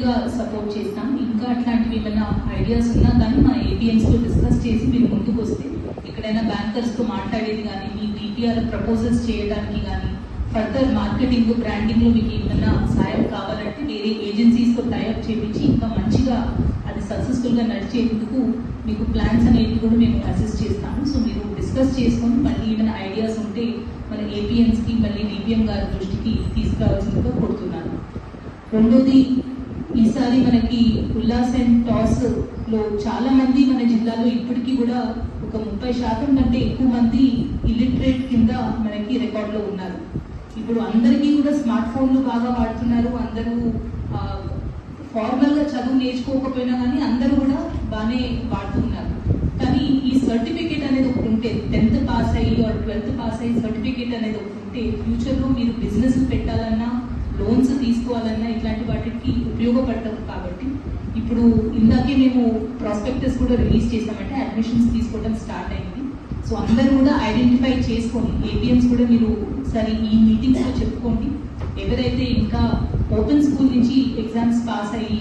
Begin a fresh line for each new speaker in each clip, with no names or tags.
Support చేస్తాం. ఇంకా అట్లాంటివి ఏమైనా ఐడియాస్ ఉన్నా కానీ మా ఏటీఎంస్తో డిస్కస్ చేసి మీరు ముందుకు వస్తే ఎక్కడైనా బ్యాంకర్స్తో మాట్లాడేది కానీ మీ డిపిఆర్ ప్రపోజల్స్ చేయడానికి కానీ ఫర్దర్ మార్కెటింగ్ బ్రాండింగ్లో మీకు ఏమైనా సాయం కావాలంటే వేరే ఏజెన్సీస్తో టైఅప్ చేపించి ఇంకా మంచిగా అది సక్సెస్ఫుల్గా నడిచేందుకు మీకు ప్లాన్స్ అనేవి కూడా మేము అసిస్ట్ చేస్తాము. సో మీరు డిస్కస్ చేసుకొని మళ్ళీ ఏమైనా ఐడియాస్ ఉంటే మన ఏపీఎంస్ మళ్ళీ డిపిఎం గారి దృష్టికి తీసుకురావాల్సిందిగా కోరుతున్నాను. రెండోది ఈసారి మనకి ఉల్లాస్ అండ్ టాస్లో చాలా మంది మన జిల్లాలో ఇప్పటికీ కూడా ఒక ముప్పై శాతం కంటే ఎక్కువ మంది ఇల్లిటరేట్ కింద మనకి రికార్డ్లో ఉన్నారు. ఇప్పుడు అందరికీ కూడా స్మార్ట్ ఫోన్లు బాగా వాడుతున్నారు. అందరూ ఫార్మల్గా చదువు నేర్చుకోకపోయినా కానీ అందరూ కూడా బాగానే వాడుతున్నారు కానీ ఈ సర్టిఫికేట్ అనేది ఒకటి ఉంటే టెన్త్ పాస్ అయ్యి ఆర్ ట్వెల్త్ పాస్ అయ్యి సర్టిఫికేట్ అనేది ఒకటి ఉంటే ఫ్యూచర్లో మీరు బిజినెస్ పెట్టాలా తీసుకోవాలన్నా ఇట్లాంటి వాటికి ఉపయోగపడతాం కాబట్టి. ఇప్పుడు ఇందాకే మేము ప్రాస్పెక్టస్ కూడా రిలీజ్ చేసామంటే అడ్మిషన్స్ తీసుకోవడం స్టార్ట్ అయింది. సో అందరూ కూడా ఐడెంటిఫై చేసుకొని ఏపీఎంస్ కూడా మీరు సరే ఈ మీటింగ్స్లో చెప్పుకోండి. ఎవరైతే ఇంకా ఓపెన్ స్కూల్ నుంచి ఎగ్జామ్స్ పాస్ అయ్యి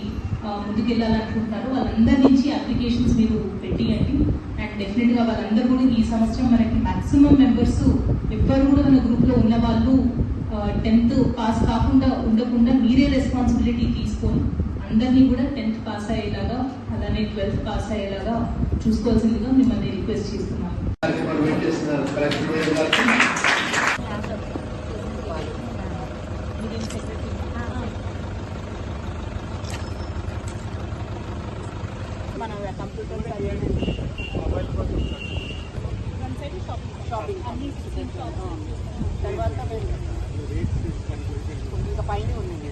ముందుకెళ్ళాలనుకుంటున్నారో వాళ్ళందరి నుంచి అప్లికేషన్స్ మీరు పెట్టియండి. అండ్ డెఫినెట్గా వాళ్ళందరూ కూడా ఈ సంవత్సరం మనకి మ్యాక్సిమం మెంబర్స్ ఎవ్వరు కూడా మన గ్రూప్లో ఉన్న వాళ్ళు టెన్త్ పాస్ కాకుండా ఉండకుండా మీరే రెస్పాన్సిబిలిటీ తీసుకొని అందరినీ కూడా టెన్త్ పాస్ అయ్యేలాగా అలానే ట్వెల్త్ పాస్ అయ్యేలాగా చూసుకోవాల్సిందిగా మిమ్మల్ని రిక్వెస్ట్ చేస్తున్నాను
కార్యక్రమాలు తర్వాత చేస్తున్నారు కలెక్టర్ మేడం గారికి
మన కంప్యూటర్ చదివేది మొబైల్ ఫోన్ షాపింగ్ అన్ని తర్వాత మేము ఇంకా పైన ఉన్నాయి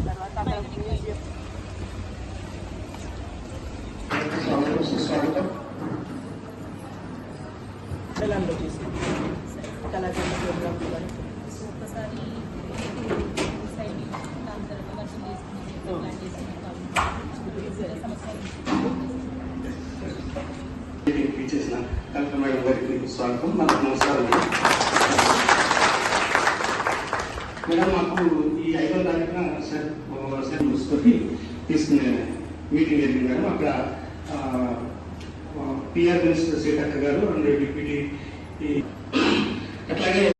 తర్వాత అక్కడ మ్యూజియం
స్వాగతం సుస్వాగతం
పిల్లల్లో చేసాం కళాకారుల ప్రోగ్రామ్ కానీ
ఒక్కసారి సైడ్ దాని తర్వాత వర్షం చేసుకుని ప్లాన్ చేసుకున్నాం
మీటింగ్కి ఇచ్చేసిన కలెక్టర్ మేడం గారికి స్వాగతం. మనకు నమస్కారం మేడం మాకు ఈ ఐదో తారీఖున సార్ సార్ చూసుకొని తీసుకునే మీటింగ్ జరిగింది మేడం. అక్కడ పిఆర్ మినిస్టర్ సీతక్క గారు అండ్ డిప్యూటీ అట్లాగే